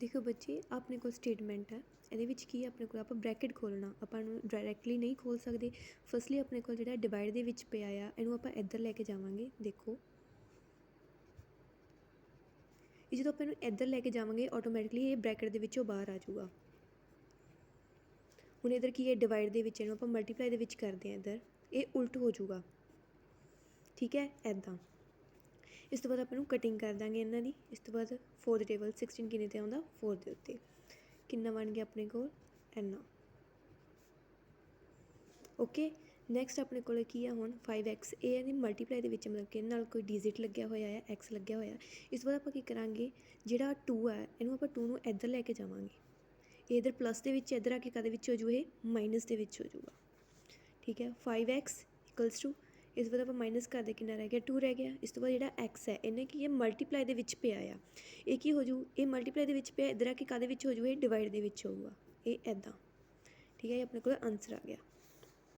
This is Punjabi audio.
ਦੇਖੋ ਬੱਚੇ, ਆਪਣੇ ਕੋਲ ਸਟੇਟਮੈਂਟ ਹੈ। ਇਹਦੇ ਵਿੱਚ ਕੀ ਹੈ? ਆਪਣੇ ਕੋਲ ਆਪਾਂ ਬ੍ਰੈਕਟ ਖੋਲਣਾ ਆਪਾਂ ਨੂੰ ਡਾਇਰੈਕਟਲੀ ਨਹੀਂ ਖੋਲ ਸਕਦੇ। ਫਸਟਲੀ ਆਪਣੇ ਕੋਲ ਜਿਹੜਾ ਡਿਵਾਈਡ ਦੇ ਵਿੱਚ ਪਿਆ ਆ, ਇਹਨੂੰ ਆਪਾਂ ਇੱਧਰ ਲੈ ਕੇ ਜਾਵਾਂਗੇ। ਦੇਖੋ। ਇਹ ਜਦੋਂ ਆਪਾਂ ਇਹਨੂੰ ਇੱਧਰ ਲੈ ਕੇ ਜਾਵਾਂਗੇ ਆਟੋਮੈਟਿਕਲੀ ਇਹ ਬ੍ਰੈਕਟ ਦੇ ਵਿੱਚੋਂ ਬਾਹਰ ਆ ਜਾਊਗਾ। ਹੁਣ ਇਧਰ ਕੀ ਹੈ? ਡਿਵਾਈਡ ਦੇ ਵਿੱਚ ਇਹਨੂੰ ਆਪਾਂ ਮਲਟੀਪਲਾਈ ਦੇ ਵਿੱਚ ਕਰਦੇ ਹਾਂ ਇੱਧਰ। ਇਹ ਉਲਟ ਹੋ ਜਾਊਗਾ। ਠੀਕ ਹੈ? ਐਦਾਂ ਇਸ ਤੋਂ ਬਾਅਦ ਆਪਾਂ ਨੂੰ ਕਟਿੰਗ ਕਰ ਦਾਂਗੇ ਇਹਨਾਂ ਦੀ। ਇਸ ਤੋਂ ਬਾਅਦ 4 ਦੇ ਟੇਬਲ 16 ਕਿੰਨੇ ਤੇ ਆਉਂਦਾ? 4 ਦੇ ਉੱਤੇ। ਕਿੰਨਾ ਬਣ ਗਿਆ ਆਪਣੇ ਕੋਲ? ਇੰਨਾ। ਓਕੇ ਨੈਕਸਟ ਆਪਣੇ ਕੋਲ ਕੀ ਆ ਹੁਣ? 5x ਇਹ ਇਹਦੀ ਮਲਟੀਪਲਾਈ ਦੇ ਵਿੱਚ ਮਤਲਬ ਕਿ ਇਹਦੇ ਨਾਲ ਕੋਈ ਡਿਜਿਟ ਲੱਗਿਆ ਹੋਇਆ ਹੈ x ਲੱਗਿਆ ਹੋਇਆ। ਇਸ ਤੋਂ ਬਾਅਦ ਆਪਾਂ ਕੀ ਕਰਾਂਗੇ? ਜਿਹੜਾ 2 ਹੈ ਇਹਨੂੰ ਆਪਾਂ 2 ਨੂੰ ਇੱਧਰ ਲੈ ਕੇ ਜਾਵਾਂਗੇ। ਇਹ ਇਧਰ ਪਲੱਸ ਦੇ ਵਿੱਚ ਇੱਧਰ ਆ ਕੇ ਕਦੇ ਵਿੱਚ ਹੋ ਜੂ ਇਹ? ਮਾਈਨਸ ਦੇ ਵਿੱਚ ਹੋ ਜੂਗਾ। ਠੀਕ ਹੈ 5x ਇਕੁਅਲਸ ਟੂ ਇਸ ਤੋਂ ਬਾਅਦ ਆਪਾਂ ਮਾਈਨਸ ਕਰਦੇ ਕਿੰਨਾ ਰਹਿ ਗਿਆ 2 ਰਹਿ ਗਿਆ। ਇਸ ਤੋਂ ਬਾਅਦ ਜਿਹੜਾ x ਹੈ, ਇਹਨੇ ਕੀ ਹੈ ਮਲਟੀਪਲਾਈ ਦੇ ਵਿੱਚ ਪਿਆ ਆ। ਇਹ ਕੀ ਹੋ ਜੂ? ਇਹ ਮਲਟੀਪਲਾਈ ਦੇ ਵਿੱਚ ਪਿਆ, ਇੱਧਰ ਆ ਕੇ ਕਾਦੇ ਵਿੱਚ ਹੋ ਜੂ? ਇਹ ਡਿਵਾਈਡ ਦੇ ਵਿੱਚ ਹੋਊਗਾ। ਇਹ ਐਦਾਂ ਠੀਕ ਹੈ ਇਹ ਆਪਣੇ ਕੋਲ ਆਨਸਰ ਆ ਗਿਆ।